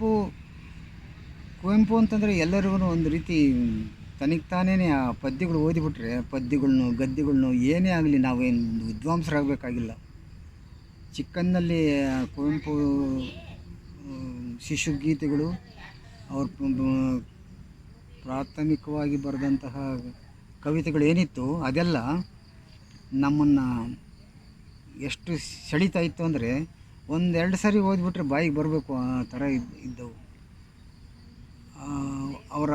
ಕುವೆಂಪು ಕುವೆಂಪು ಅಂತಂದರೆ ಎಲ್ಲರಿಗೂ ಒಂದು ರೀತಿ ತನಗೆ ತಾನೇ ಆ ಪದ್ಯಗಳು ಓದಿಬಿಟ್ರೆ ಪದ್ಯಗಳನ್ನು ಗದ್ಯಗಳ್ನು ಏನೇ ಆಗಲಿ ನಾವೇನು ವಿದ್ವಾಂಸರಾಗಬೇಕಾಗಿಲ್ಲ. ಚಿಕ್ಕಂದಲ್ಲಿ ಕುವೆಂಪು ಶಿಶು ಗೀತೆಗಳು, ಅವ್ರ ಪ್ರಾಥಮಿಕವಾಗಿ ಬರೆದಂತಹ ಕವಿತೆಗಳು ಏನಿತ್ತು, ಅದೆಲ್ಲ ನಮ್ಮನ್ನು ಎಷ್ಟು ಸೆಳೀತಾ ಇತ್ತು ಅಂದರೆ ಒಂದೆರಡು ಸಾರಿ ಓದ್ಬಿಟ್ರೆ ಬಾಯಿಗೆ ಬರಬೇಕು ಆ ಥರ ಇದ್ ಇದ್ದವು. ಅವರ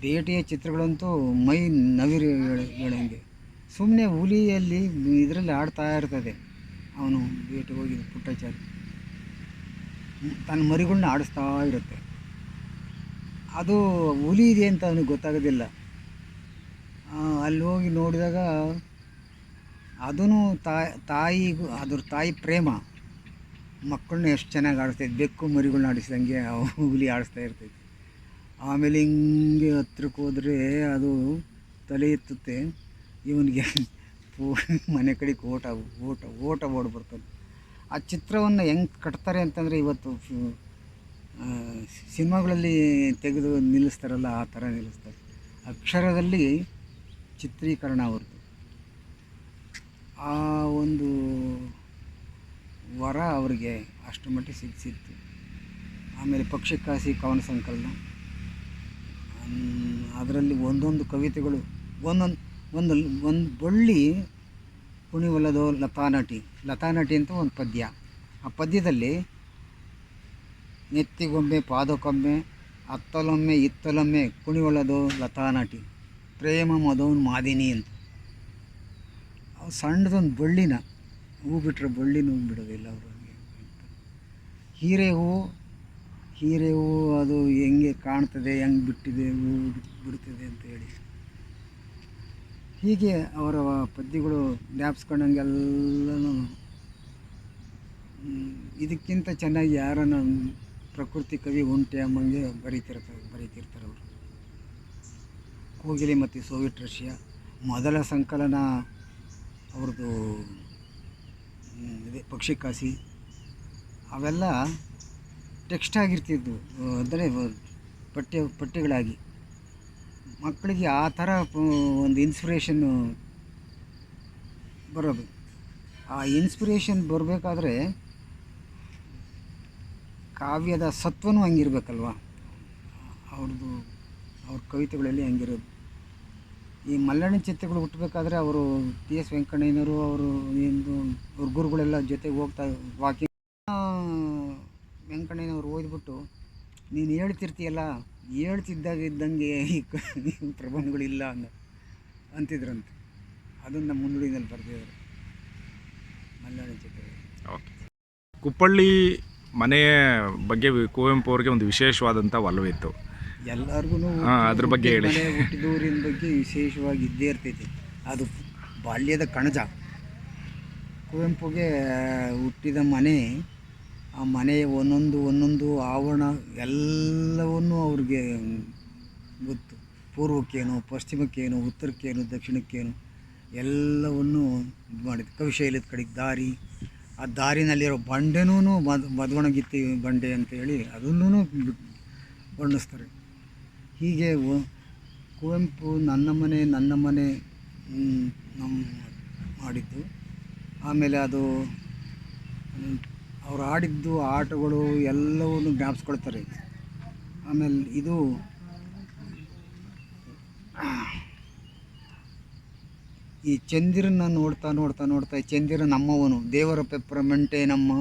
ಭೇಟಿಯ ಚಿತ್ರಗಳಂತೂ ಮೈ ನವಿರು ಹೇಳ- ಹೇಳಂಗೆ ಸುಮ್ಮನೆ ಹುಲಿಯಲ್ಲಿ ಇದರಲ್ಲಿ ಆಡ್ತಾ ಇರ್ತದೆ ಅವನು ಬೇಟೆ ಹೋಗಿ ಪುಟ್ಟಚಾರಿ. ತನ್ನ ಮರಿಗಳನ್ನ ಆಡಿಸ್ತಾ ಇರುತ್ತೆ. ಅದು ಹುಲಿ ಇದೆ ಅಂತ ಅವನಿಗೆ ಗೊತ್ತಾಗೋದಿಲ್ಲ. ಅಲ್ಲಿ ಹೋಗಿ ನೋಡಿದಾಗ ಅದೂ ತಾಯಿ, ತಾಯಿಗೂ, ಅದ್ರ ತಾಯಿ ಪ್ರೇಮ. ಮಕ್ಕಳನ್ನ ಎಷ್ಟು ಚೆನ್ನಾಗಿ ಆಡಿಸ್ತೈತೆ ಬೆಕ್ಕು ಮರಿಗಳನ್ನ ಆಡಿಸಿದಂಗೆ ಹುಲಿ ಆಡಿಸ್ತಾ ಇರ್ತೈತೆ ಆಮೇಲೆ ಹಿಂಗೆ ಹತ್ರಕ್ಕೆ ಹೋದರೆ ಅದು ತಲೆ ಎತ್ತುತ್ತೆ. ಇವನಿಗೆ ಮನೆ ಕಡೆಗೆ ಓಟ ಓಟ ಓಟ ಓಡ್ ಬರ್ತದೆ. ಆ ಚಿತ್ರವನ್ನು ಹೆಂಗೆ ಕಟ್ತಾರೆ ಅಂತಂದರೆ ಇವತ್ತು ಸಿನಿಮಾಗಳಲ್ಲಿ ತೆಗೆದು ನಿಲ್ಲಿಸ್ತಾರಲ್ಲ, ಆ ಥರ ನಿಲ್ಲಿಸ್ತಾರೆ. ಅಕ್ಷರದಲ್ಲಿ ಚಿತ್ರೀಕರಣ ಅವ್ರದ್ದು ಆ ಒಂದು ವರ ಅವರಿಗೆ ಅಷ್ಟು ಮಟ್ಟಿಗೆ ಸಿಕ್ಕಿತ್ತು ಆಮೇಲೆ ಪಕ್ಷಿಕಾಸಿ ಕವನ ಸಂಕಲನ. ಅದರಲ್ಲಿ ಒಂದೊಂದು ಕವಿತೆಗಳು, ಒಂದೊಂದು ಒಂದು ಒಂದು ಬಳ್ಳಿ ಕುಣಿವಲ್ಲದು ಲತಾನಟಿ ಲತಾನಟಿ ಅಂತ ಒಂದು ಪದ್ಯ. ಆ ಪದ್ಯದಲ್ಲಿ ನೆತ್ತಿಗೊಮ್ಮೆ ಪಾದಕ್ಕೊಮ್ಮೆ ಅತ್ತಲೊಮ್ಮೆ, ಇತ್ತಲೊಮ್ಮೆ ಕುಣಿವಲ್ಲದು ಲತಾನಟಿ, ಪ್ರೇಮ ಮದೋನ್ ಮಾದಿನಿ ಅಂತ. ಸಣ್ಣದೊಂದು ಬಳ್ಳಿನ ಹೂ ಬಿಟ್ಟರೆ ಬಳ್ಳಿನೂ ಬಿಡೋದಿಲ್ಲ ಅವರು ಹೀರೆ ಹೂವು ಹೀರೆ ಹೂವು ಅದು ಹೆಂಗೆ ಕಾಣ್ತದೆ, ಹೆಂಗೆ ಬಿಟ್ಟಿದೆ, ಹೂ ಬಿಡ್ತದೆ ಅಂತ ಹೇಳಿ. ಹೀಗೆ ಅವರ ಪದ್ಯಗಳು ಜ್ಞಾಪಿಸ್ಕೊಂಡಂಗೆಲ್ಲನೂ ಇದಕ್ಕಿಂತ ಚೆನ್ನಾಗಿ ಯಾರನ್ನು ಪ್ರಕೃತಿ ಕವಿ ಉಂಟೆ ಅಮ್ಮಂಗೆ ಬರೀತಿರ್ತಾರೆ ಬರೀತಿರ್ತಾರೆ ಅವರು. ಕೋಗಿಲೆ ಮತ್ತು ಸೋವಿಯಟ್ ರಷ್ಯಾ, ಮೊದಲ ಸಂಕಲನ ಅವ್ರದ್ದು ಹ್ಮ್, ಪಕ್ಷಿ ಪಕ್ಷಿಕಾಸಿ ಅವೆಲ್ಲ ಟೆಕ್ಸ್ಟ್ ಆಗಿರ್ತಿದ್ವು ಅಂದರೆ ಪಠ್ಯ ಪಠ್ಯಗಳಾಗಿ. ಮಕ್ಕಳಿಗೆ ಆ ಥರ ಒಂದು ಇನ್ಸ್ಪಿರೇಷನ್ನು ಬರೋದು. ಆ ಇನ್ಸ್ಪಿರೇಷನ್ ಬರಬೇಕಾದ್ರೆ ಕಾವ್ಯದ ಸತ್ವನೂ ಹಂಗಿರ್ಬೇಕಲ್ವ? ಅವ್ರದ್ದು ಅವ್ರ ಕವಿತೆಗಳಲ್ಲಿ ಹಂಗಿರೋದು. ಈ ಮಲ್ಲಣ್ಣ ಚಿತ್ರಗಳು ಹುಟ್ಟಬೇಕಾದ್ರೆ ಅವರು ಟಿ ಎಸ್ ವೆಂಕಣ್ಣಯ್ಯನವರು, ಅವರು ಏನು ಅವ್ರ ಜೊತೆಗೆ ಹೋಗ್ತಾ ವಾಕಿಂಗ್ ವೆಂಕಣ್ಣಯ್ಯನವರು ಓದ್ಬಿಟ್ಟು, ನೀನು ಹೇಳ್ತಿರ್ತೀಯಲ್ಲ, ಹೇಳ್ತಿದ್ದಾಗ ಇದ್ದಂಗೆ ಈ ಪ್ರಬಂಧಗಳಿಲ್ಲ ಅಂದ ಅಂತಿದ್ರಂತೆ. ಅದನ್ನು ನಮ್ಮ ಮುನ್ನುಡಿನಲ್ಲಿ ಬರೆದಿದ್ದಾರೆ ಮಲ್ಲಣ್ಣ ಚಿತ್ರ ಓಕೆ. ಕುಪ್ಪಳ್ಳಿ ಮನೆಯ ಬಗ್ಗೆ, ಕುವೆಂಪು ಅವರಿಗೆ ಒಂದು ವಿಶೇಷವಾದಂಥ ಒಲವಿತ್ತು ಎಲ್ಲರಿಗೂ ಹಾ, ಅದ್ರ ಬಗ್ಗೆ ಹೇಳಿ. ಹುಟ್ಟಿದೂರಿನ ಬಗ್ಗೆ ವಿಶೇಷವಾಗಿ ಇದ್ದೇ ಇರ್ತೈತಿ. ಅದು ಬಾಲ್ಯದ ಕಣಜ. ಕುವೆಂಪುಗೆ ಹುಟ್ಟಿದ ಮನೆ ಆ ಮನೆಯ ಒಂದೊಂದು ಒಂದೊಂದು ಆವರಣ ಎಲ್ಲವನ್ನೂ ಅವ್ರಿಗೆ ಗೊತ್ತು. ಪೂರ್ವಕ್ಕೇನು ಪಶ್ಚಿಮಕ್ಕೇನು ಉತ್ತರಕ್ಕೇನು ದಕ್ಷಿಣಕ್ಕೇನು ಎಲ್ಲವನ್ನೂ ಇದು ಮಾಡಿದ್ದು. ಕವಿಶೈಲದ ಕಡೆಗೆ ದಾರಿ ಆ ದಾರಿನಲ್ಲಿರೋ ಬಂಡೆನೂ ಮದ್ ಮದ್ವಣಗಿತ್ತಿ ಬಂಡೆ ಅಂತ ಹೇಳಿ ಅದನ್ನೂ ವರ್ಣಿಸ್ತಾರೆ ಹೀಗೆ ಕುವೆಂಪು ನನ್ನ ಮನೆ ನನ್ನ ಮನೆ ನಮ್ಮ ಮಾಡಿದ್ದು. ಆಮೇಲೆ ಅದು, ಅವ್ರು ಆಡಿದ್ದು ಆಟಗಳು ಎಲ್ಲವನ್ನು ಜ್ಞಾಪಿಸ್ಕೊಳ್ತಾರೆ. ಆಮೇಲೆ ಇದು, ಈ ಚಂದಿರನ್ನ ನೋಡ್ತಾ ನೋಡ್ತಾ ನೋಡ್ತಾ ಚಂದಿರ ನಮ್ಮವನು ದೇವರ ಪೆಪ್ಪರಮೆಂಟೆ ನಮ್ಮ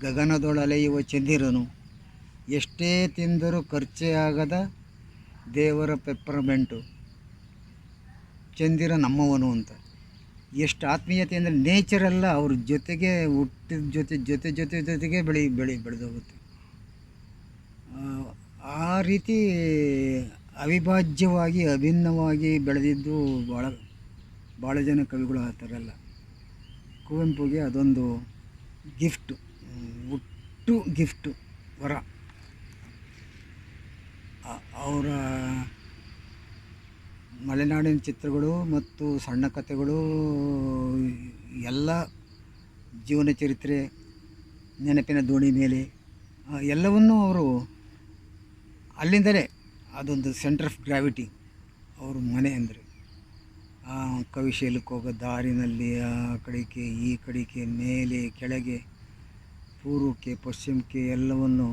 ಗಗನದೊಳಲೆಯುವ ಚಂದಿರನು. ಎಷ್ಟೇ ತಿಂದರೂ ಖರ್ಚೇ ಆಗದ ದೇವರ ಪೆಪ್ಪರ್ಮೆಂಟು ಚಂದಿರ ನಮ್ಮವನು ಅಂತ. ಎಷ್ಟು ಆತ್ಮೀಯತೆ ಅಂದರೆ ನೇಚರೆಲ್ಲ ಅವ್ರ ಜೊತೆಗೆ ಹುಟ್ಟಿದ ಜೊತೆ ಜೊತೆ ಜೊತೆ ಜೊತೆಗೆ ಬೆಳಿ ಬೆಳಿ ಬೆಳೆದೋಗುತ್ತೆ. ಆ, ರೀತಿ ಅವಿಭಾಜ್ಯವಾಗಿ ಅಭಿನ್ನವಾಗಿ ಬೆಳೆದಿದ್ದು ಭಾಳ ಭಾಳ ಜನ ಕವಿಗಳು ಆ ಥರ ಅಲ್ಲ. ಕುವೆಂಪುಗೆ ಅದೊಂದು ಗಿಫ್ಟು ಹುಟ್ಟು ಗಿಫ್ಟು ವರ. ಅವರ ಮಲೆನಾಡಿನ ಚಿತ್ರಗಳು ಮತ್ತು ಸಣ್ಣ ಕಥೆಗಳು ಎಲ್ಲ ಜೀವನ ಚರಿತ್ರೆ, ನೆನಪಿನ ದೋಣಿ ಮೇಲೆ ಎಲ್ಲವನ್ನೂ ಅವರು ಅಲ್ಲಿಂದಲೇ ಅದೊಂದು ಸೆಂಟರ್ ಆಫ್ ಗ್ರಾವಿಟಿ ಅವರು ಮನೆ ಅಂದರೆ. ಕವಿಶೈಲಕ್ಕೆ ಹೋಗೋ ದಾರಿನಲ್ಲಿ, ಆ ಕಡೆಗೆ, ಈ ಕಡೆಗೆ, ಮೇಲೆ, ಕೆಳಗೆ, ಪೂರ್ವಕ್ಕೆ, ಪಶ್ಚಿಮಕ್ಕೆ ಎಲ್ಲವನ್ನು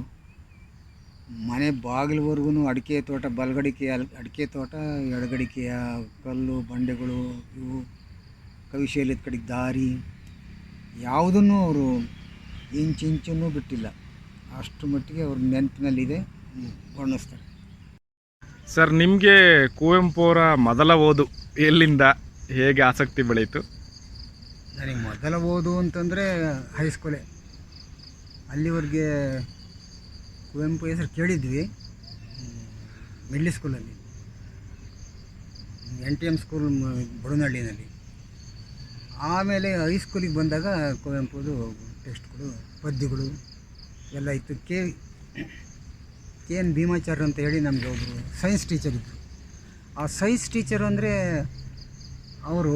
ಮನೆ ಬಾಗಿಲುವರೆಗೂ ಅಡಿಕೆ ತೋಟ ಬಲಗಡಿಕೆ ಅಡಿಕೆ ತೋಟ ಎಡಗಡಿಕೆಯ ಕಲ್ಲು ಬಂಡೆಗಳು ಇವು ಕವಿಶೈಲದ ಕಡೆಗೆ ದಾರಿ ಯಾವುದನ್ನು ಅವರು ಇಂಚಿಂಚನ್ನು ಬಿಟ್ಟಿಲ್ಲ. ಅಷ್ಟು ಮಟ್ಟಿಗೆ ಅವ್ರ ನೆನಪಿನಲ್ಲಿದೆ. ವರ್ಣಿಸ್ತಾರೆ. ಸರ್ ನಿಮಗೆ ಕುವೆಂಪು ಅವರ ಮೊದಲ ಓದು ಎಲ್ಲಿಂದ ಹೇಗೆ ಆಸಕ್ತಿ ಬೆಳೀತು ನನಗೆ ಮೊದಲ ಓದು ಅಂತಂದರೆ ಹೈಸ್ಕೂಲೇ. ಅಲ್ಲಿವರೆಗೆ ಕುವೆಂಪು ಹೆಸರು ಕೇಳಿದ್ವಿ. ಮಿಡ್ಲ್ ಸ್ಕೂಲಲ್ಲಿ ಎನ್ ಟಿ ಎಂ ಸ್ಕೂಲ್ ಬಡನಹಳ್ಳಿನಲ್ಲಿ. ಆಮೇಲೆ ಹೈಸ್ಕೂಲಿಗೆ ಬಂದಾಗ ಕುವೆಂಪುದು ಟೆಸ್ಟ್ಗಳು ಪದ್ಯಗಳು ಎಲ್ಲ ಇತ್ತು. ಕೆ ಕೆ ಎನ್ ಭೀಮಾಚಾರ್ಯ ಅಂತ ಹೇಳಿ ನಮಗೆ ಒಬ್ಬರು ಸೈನ್ಸ್ ಟೀಚರ್ ಇದ್ದರು ಆ ಸೈನ್ಸ್ ಟೀಚರ್ ಅಂದರೆ ಅವರು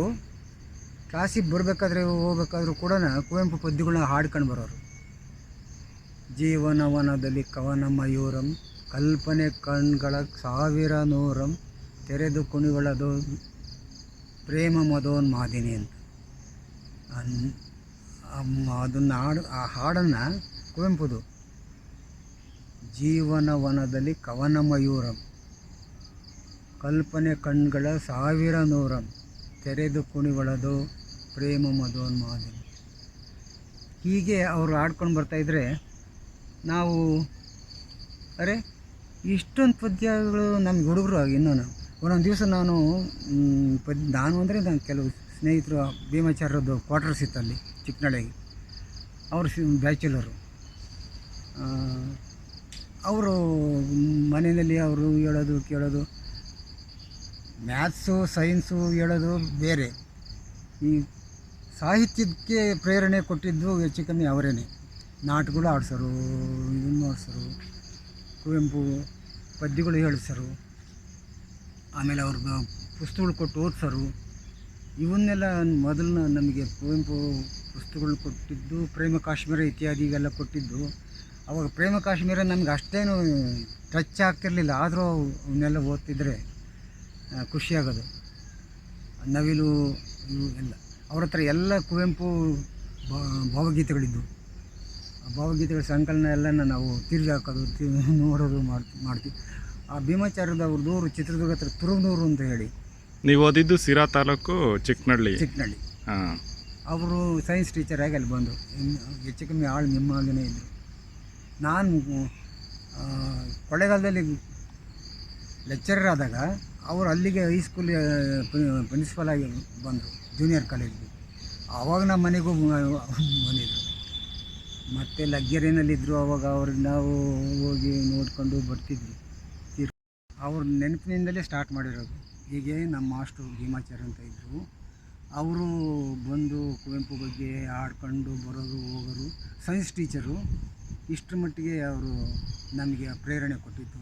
ಕ್ಲಾಸಿಗೆ ಬರಬೇಕಾದ್ರೆ ಹೋಗ್ಬೇಕಾದ್ರೂ ಕೂಡ ಕುವೆಂಪು ಪದ್ಯಗಳನ್ನ ಹಾಡ್ಕೊಂಡು ಬರೋರು. ಜೀವನವನದಲ್ಲಿ ಕವನ ಮಯೂರಂ ಕಲ್ಪನೆ ಕಣ್ಗಳ ಸಾವಿರ ನೂರಂ ತೆರೆದು ಕುಣಿಗಳದು ಪ್ರೇಮ ಮದೋನ್ಮಾದಿನಿ ಅಂತ ಅನ್- ಅಮ್ಮ ಅದನ್ನು ಹಾಡು ಆ ಹಾಡನ್ನು ಕುವೆಂಪುದು. ಜೀವನವನದಲ್ಲಿ ಕವನ ಮಯೂರಂ ಕಲ್ಪನೆ ಕಣ್ಗಳ ಸಾವಿರ ನೂರಂ ತೆರೆದು ಕುಣಿಗಳದು ಪ್ರೇಮ ಮದೋನ್ಮಾದಿನಿ ಹೀಗೆ ಅವರು ಆಡ್ಕೊಂಡು ಬರ್ತಾಯಿದ್ರೆ ನಾವು, ಅರೆ, ಇಷ್ಟೊಂದು ಪದ್ಯಗಳು ನಮ್ಗೆ ಹುಡುಗರು ಇನ್ನೂ ಒಂದೊಂದು ದಿವಸ ನಾನು ಪದ್ಯ ಪದ್, ನಾನು ಅಂದರೆ ನಾನು ಕೆಲವು ಸ್ನೇಹಿತರು ಭೀಮಾಚಾರ್ಯದ್ದು ಕ್ವಾರ್ಟರ್ಸ್ ಇತ್ತು ಅಲ್ಲಿ ಚಿಕ್ಕನಳ್ಳಿಗೆ ಅವರು ಸಿ, ಬ್ಯಾಚುಲರು. ಅವರು ಮನೆಯಲ್ಲಿ ಅವರು ಹೇಳೋದು, ಕೇಳೋದು. ಮ್ಯಾಥ್ಸು, ಸೈನ್ಸು ಹೇಳೋದು ಬೇರೆ. ಈ ಸಾಹಿತ್ಯಕ್ಕೆ ಪ್ರೇರಣೆ ಕೊಟ್ಟಿದ್ದು ಹೆಚ್ಚು ಕಮ್ಮಿ ಅವರೇನೆ. ನಾಟಕಗಳು ಆಡ್ಸೋರು, ಇದನ್ನು ಆಡ್ಸೋರು ಕುವೆಂಪು ಪದ್ಯಗಳು ಹೇಳಿಸೋರು ಆಮೇಲೆ ಅವ್ರಿಗೆ ಪುಸ್ತಕಗಳು ಕೊಟ್ಟು ಓದಿಸೋರು, ಇವನ್ನೆಲ್ಲ ಮೊದಲು ನಮಗೆ ಕುವೆಂಪು ಪುಸ್ತಕಗಳು ಕೊಟ್ಟಿದ್ದು, ಪ್ರೇಮ ಕಾಶ್ಮೀರ ಇತ್ಯಾದಿ ಇವೆಲ್ಲ ಕೊಟ್ಟಿದ್ದು. ಅವಾಗ ಪ್ರೇಮ ಕಾಶ್ಮೀರ ನಮ್ಗೆ ಅಷ್ಟೇನು ಟಚ್ ಆಗ್ತಿರಲಿಲ್ಲ. ಆದರೂ ಅವನ್ನೆಲ್ಲ ಓದ್ತಿದ್ರೆ ಖುಷಿಯಾಗೋದು. ನವಿಲು ಇವು ಎಲ್ಲ. ಅವ್ರ ಹತ್ರ ಎಲ್ಲ ಕುವೆಂಪು ಭಾವಗೀತೆಗಳಿದ್ದವು ಭಾವಗೀತೆಗಳ ಸಂಕಲನ ಎಲ್ಲ ನಾವು ತಿರುಗಿ ಹಾಕೋದು ನೋಡೋದು ಮಾಡ್ತೀವಿ ಮಾಡ್ತೀವಿ. ಆ ಭೀಮಾಚಾರ್ಯದವ್ರದೂರು ಊರು ಚಿತ್ರದುರ್ಗ ಹತ್ರ ತುರುವನೂರು ಅಂತ ಹೇಳಿ. ನೀವು ಓದಿದ್ದು ಸಿರಾ ತಾಲೂಕು ಚಿಕ್ಕನಹಳ್ಳಿ ಚಿಕ್ಕನಳ್ಳಿ ಹಾಂ. ಅವರು ಸೈನ್ಸ್ ಟೀಚರ್ ಆಗಿ ಅಲ್ಲಿ ಬಂದರು. ಹೆಚ್ಚು ಕಮ್ಮಿ ಆಳು ನಿಮ್ಮಾಗೇ ಇದ್ದರು ನಾನು ಕೊಳ್ಳೆಗಾಲದಲ್ಲಿ ಲೆಕ್ಚರರ್ ಆದಾಗ ಅವರು ಅಲ್ಲಿಗೆ ಹೈಸ್ಕೂಲ್ ಪ್ರಿನ್ಸಿಪಲ್ ಆಗಿ ಬಂದರು ಜೂನಿಯರ್ ಕಾಲೇಜಿಗೆ ಆವಾಗ ನಮ್ಮ ಮನೆಗೂ ಬಂದಿದ್ದರು ಮತ್ತು ಲಗ್ಗೆರೆನಲ್ಲಿದ್ದರು ಅವಾಗ ಅವ್ರಿಗೆ ನಾವು ಹೋಗಿ ನೋಡಿಕೊಂಡು ಬರ್ತಿದ್ವಿ. ಅವ್ರ ನೆನಪಿನಿಂದಲೇ ಸ್ಟಾರ್ಟ್ ಮಾಡಿರೋದು. ಹೀಗೆ ನಮ್ಮ ಮಾಸ್ಟ್ರು ಭೀಮಾಚಾರ್ಯ ಅಂತ ಇದ್ದರು ಅವರು ಬಂದು ಕುವೆಂಪು ಬಗ್ಗೆ ಆಡ್ಕೊಂಡು ಬರೋದು ಹೋಗೋರು ಸೈನ್ಸ್ ಟೀಚರು. ಇಷ್ಟರ ಮಟ್ಟಿಗೆ ಅವರು ನಮಗೆ ಪ್ರೇರಣೆ ಕೊಟ್ಟಿದ್ದು.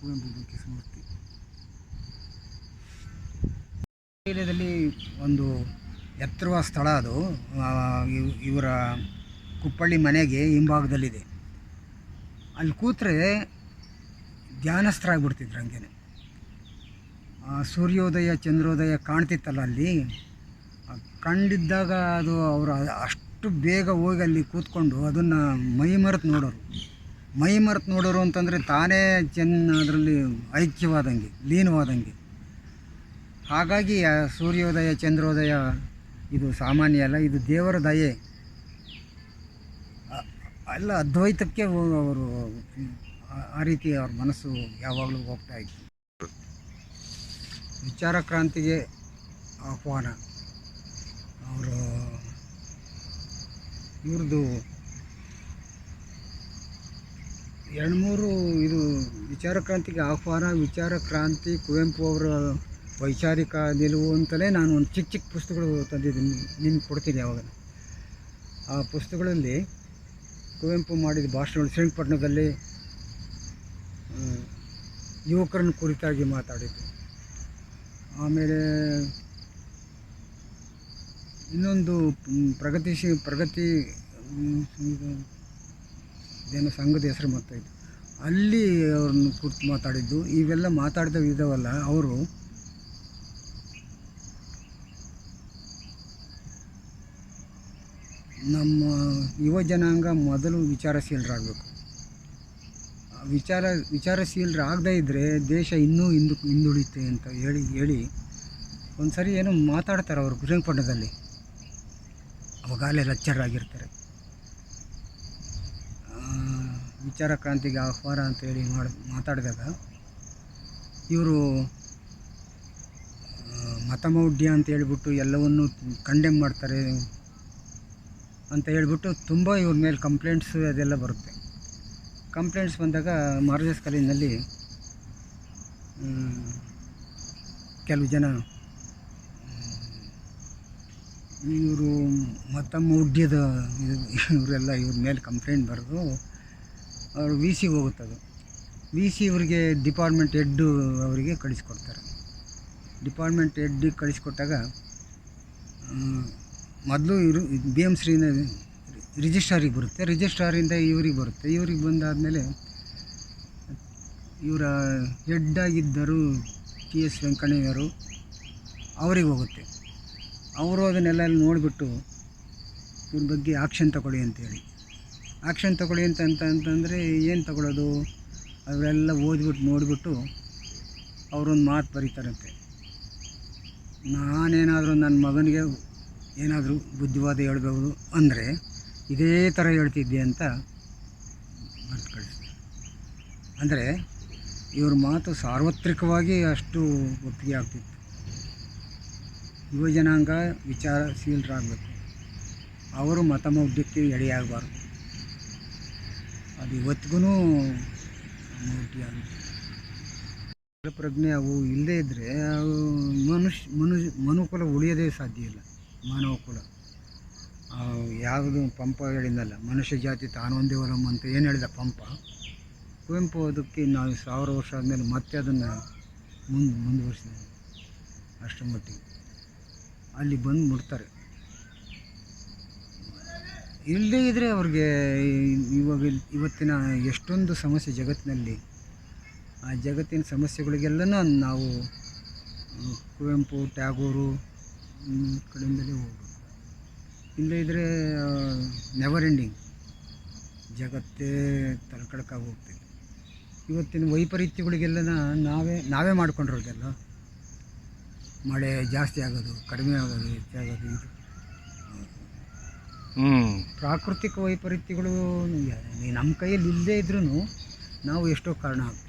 ಕುವೆಂಪು ಬಗ್ಗೆ ಸ್ಮೂರ್ತಿ ಏರಿಯಾದಲ್ಲಿ ಒಂದು ಎತ್ತರವಾದ ಸ್ಥಳ ಅದು. ಇವ್- ಇವರ ಕುಪ್ಪಳ್ಳಿ ಮನೆಗೆ ಹಿಂಭಾಗದಲ್ಲಿದೆ. ಅಲ್ಲಿ ಕೂತ್ರೆ ಧ್ಯಾನಸ್ಥರಾಗ್ಬಿಡ್ತಿದ್ರು ಹಂಗೇನೆ. ಆ, ಸೂರ್ಯೋದಯ, ಚಂದ್ರೋದಯ ಕಾಣ್ತಿತ್ತಲ್ಲ ಅಲ್ಲಿ. ಕಂಡಿದ್ದಾಗ ಅದು ಅವರು ಅಷ್ಟು ಬೇಗ ಹೋಗಿ ಅಲ್ಲಿ ಕೂತ್ಕೊಂಡು ಅದನ್ನು ಮೈ ಮರೆತು ನೋಡೋರು. ಮೈ ಮರೆತು ನೋಡೋರು ಅಂತಂದರೆ ತಾನೇ ಚೆನ್ನ ಅದರಲ್ಲಿ ಐಕ್ಯವಾದಂಗೆ, ಲೀನವಾದಂಗೆ. ಹಾಗಾಗಿ ಸೂರ್ಯೋದಯ, ಚಂದ್ರೋದಯ ಇದು ಸಾಮಾನ್ಯ ಅಲ್ಲ, ಇದು ದೇವರ ದಯೆ. ಎಲ್ಲ ಅದ್ವೈತಕ್ಕೆ ಅವರು, ಆ ರೀತಿ ಅವ್ರ ಮನಸ್ಸು ಯಾವಾಗಲೂ ಹೋಗ್ತಾ ಇತ್ತು. ವಿಚಾರ ಕ್ರಾಂತಿಗೆ ಆಹ್ವಾನ. ಅವರು, ಇವ್ರದ್ದು ಎರಡು ಮೂರು ಇದು ವಿಚಾರ ಕ್ರಾಂತಿಗೆ ಆಹ್ವಾನ, ವಿಚಾರ ಕ್ರಾಂತಿ ಕುವೆಂಪು ಅವರ ವೈಚಾರಿಕ ನಿಲುವು ಅಂತಲೇ ನಾನು ಒಂದು ಚಿಕ್ಕ ಚಿಕ್ಕ ಪುಸ್ತಕಗಳು ತಂದಿದ್ದೀನಿ. ನಿಮ್ಗೆ ಕೊಡ್ತೀನಿ ಯಾವಾಗ. ಆ ಪುಸ್ತಕಗಳಲ್ಲಿ ಕುವೆಂಪು ಮಾಡಿದ ಭಾಷಣಗಳು ಶ್ರೀರಂಗಪಟ್ಟಣದಲ್ಲಿ ಯುವಕರನ್ನು ಕುರಿತಾಗಿ ಮಾತಾಡಿದ್ದು. ಆಮೇಲೆ ಇನ್ನೊಂದು ಮ್, ಪ್ರಗತಿಶೀ ಪ್ರಗತಿ ಇದೇನೋ ಸಂಘದ ಹೆಸರು ಮರ್ತೋಯ್ತು ಅಲ್ಲಿ ಅವ್ರನ್ನ ಕುರಿತು ಮಾತಾಡಿದ್ದು. ಇವೆಲ್ಲ ಮಾತಾಡಿದ ವಿಧವಲ್ಲ ಅವರು ನಮ್ಮ ಯುವ ಜನಾಂಗ ಮೊದಲು ವಿಚಾರಶೀಲರಾಗಬೇಕು. ವಿಚಾರ, ವಿಚಾರಶೀಲರಾಗದೇ ಇದ್ದರೆ ದೇಶ ಇನ್ನೂ ಹಿಂದು, ಹಿಂದುಳಿಯುತ್ತೆ ಅಂತ ಹೇಳಿ ಹೇಳಿ ಒಂದು ಸರಿ ಏನೋ ಮಾತಾಡ್ತಾರೆ ಅವರು ಶ್ರೀರಂಗಪಟ್ಟಣದಲ್ಲಿ ಅವಾಗಲೇ ಲೆಕ್ಚರಾಗಿರ್ತಾರೆ ವಿಚಾರ ಕ್ರಾಂತಿಗೆ ಆಹ್ವಾನ ಅಂತ ಹೇಳಿ ಮಾಡಿ, ಮಾತಾಡಿದಾಗ ಇವರು ಮತಮೌಢ್ಯ ಅಂತ ಹೇಳಿಬಿಟ್ಟು ಎಲ್ಲವನ್ನು ಕಂಡೆಮ್ ಮಾಡ್ತಾರೆ. ಅಂತ ಹೇಳ್ಬಿಟ್ಟು ತುಂಬ ಇವ್ರ ಮೇಲೆ ಕಂಪ್ಲೇಂಟ್ಸ್ ಅದೆಲ್ಲ ಬರುತ್ತೆ. ಕಂಪ್ಲೇಂಟ್ಸ್ ಬಂದಾಗ ಮಾರ್ಜಸ್ ಕಾಲೇಜಿನಲ್ಲಿ ಕೆಲವು ಜನ ಇವರು ಮತ್ತಮ್ಮ ಮೌಢ್ಯದ ಇವರೆಲ್ಲ ಇವ್ರ ಮೇಲೆ ಕಂಪ್ಲೇಂಟ್ ಬರೆದು ಅವರು ವಿ ಸಿ ಹೋಗುತ್ತದು. ವಿ ಸಿ ಇವರಿಗೆ ಡಿಪಾರ್ಟ್ಮೆಂಟ್ ಹೆಡ್ಡು ಅವರಿಗೆ ಕಳಿಸ್ಕೊಡ್ತಾರೆ. ಡಿಪಾರ್ಟ್ಮೆಂಟ್ ಹೆಡ್ಡಿಗೆ ಕಳಿಸ್ಕೊಟ್ಟಾಗ ಮೊದಲು ಇವರು ಬಿ ಎಂ ಶ್ರೀನ ರಿಜಿಸ್ಟ್ರಾರಿಗೆ ಬರುತ್ತೆ. ರಿಜಿಸ್ಟ್ರಾರಿಂದ ಇವ್ರಿಗೆ ಬರುತ್ತೆ. ಇವ್ರಿಗೆ ಬಂದಾದಮೇಲೆ ಇವರ ಹೆಡ್ಡಾಗಿದ್ದರು ಟಿ ಎಸ್ ವೆಂಕಣ್ಣಯ್ಯವರು ಅವ್ರಿಗೆ ಹೋಗುತ್ತೆ. ಅವರು ಅದನ್ನೆಲ್ಲ ನೋಡಿಬಿಟ್ಟು ಇವ್ರ ಬಗ್ಗೆ ಆಕ್ಷನ್ ತಗೊಳ್ಳಿ ಅಂತೇಳಿ. ಆಕ್ಷನ್ ತಗೊಳ್ಳಿ ಅಂತ ಅಂತ ಅಂತಂದರೆ ಏನು ತಗೊಳ್ಳೋದು ಅವರೆಲ್ಲ ಓದ್ಬಿಟ್ಟು ನೋಡಿಬಿಟ್ಟು ಅವರೊಂದು ಮಾತು ಬರೀತಾರಂತೆ. ನಾನೇನಾದರೂ ನನ್ನ ಮಗನಿಗೆ ಏನಾದರೂ ಬುದ್ಧಿವಾದ ಹೇಳ್ಬೋದು ಅಂದರೆ ಇದೇ ಥರ ಹೇಳ್ತಿದ್ದೆ ಅಂತ ಬರೆದು ಕಳಿಸ್ತಾರೆ ಅಂದರೆ ಇವ್ರ ಮಾತು ಸಾರ್ವತ್ರಿಕವಾಗಿ ಅಷ್ಟು ಒಪ್ಪಿಗೆ ಆಗ್ತಿತ್ತು. ಯುವ ಜನಾಂಗ ವಿಚಾರಶೀಲರಾಗಬೇಕು. ಅವರು ಮತಮೌಢ್ಯಕ್ಕೆ ಎಡೆಯಾಗಬಾರ್ದು. ಅದು ಇವತ್ತಿಗೂ ಮೌಢ್ಯ ಪ್ರಜ್ಞೆ ಅವು ಇಲ್ಲದೇ ಇದ್ದರೆ ಮನುಷ್ಯ ಮನುಷ್ಯ ಮನುಕುಲ ಉಳಿಯೋದೇ ಸಾಧ್ಯ ಇಲ್ಲ. ಮಾನವ ಕುಲ ಯಾವುದು ಪಂಪ ಹೇಳಿದ್ದಲ್ಲ ಮನುಷ್ಯ ಜಾತಿ ತಾನೊಂದೇ ಹೊರಮ್ ಅಂತ ಏನು ಹೇಳಿದ ಪಂಪ? ಕುವೆಂಪು ಅದಕ್ಕೆ ನಾವು ಸಾವಿರ ವರ್ಷ ಆದಮೇಲೆ ಮತ್ತೆ ಅದನ್ನು ಮುಂದೆ ಮುಂದುವರಿಸಿದ್ವಿ ಅಷ್ಟರ ಮಟ್ಟಿಗೆ. ಅಲ್ಲಿ ಬಂದು ಮುಡ್ತಾರೆ ಇಲ್ಲದೇ ಇದ್ದರೆ ಅವ್ರಿಗೆ ಇವಾಗ ಇವತ್ತಿನ ಎಷ್ಟೊಂದು ಸಮಸ್ಯೆ ಜಗತ್ತಿನಲ್ಲಿ. ಆ ಜಗತ್ತಿನ ಸಮಸ್ಯೆಗಳಿಗೆಲ್ಲನೂ ನಾವು ಕುವೆಂಪು, ಟ್ಯಾಗೋರು ಈ ಕಡೆಯಿಂದಲೇ ಹೋಗ್ಬೇಕು ಇಲ್ಲದೇ ಇದ್ದರೆ ನೆವರ್ ಎಂಡಿಂಗ್ ಜಗತ್ತೇ ತಳ್ಕಳಕ್ಕಾಗಿ ಹೋಗ್ತೈತೆ ಇವತ್ತಿನ ವೈಪರೀತ್ಯಗಳಿಗೆಲ್ಲ ನಾವೇ ನಾವೇ ಮಾಡ್ಕೊಂಡಿರೋದೆಲ್ಲ. ಮಳೆ ಜಾಸ್ತಿ ಆಗೋದು ಕಡಿಮೆ ಆಗೋದು ಹೆಚ್ಚಾಗೋದು ಇದು. ಪ್ರಾಕೃತಿಕ ವೈಪರೀತ್ಯಗಳು ನಮ್ಮ ಕೈಯಲ್ಲಿ ಇಲ್ಲದೇ ಇದ್ರೂ ನಾವು ಎಷ್ಟೋ ಕಾರಣ ಆಗ್ತೀವಿ.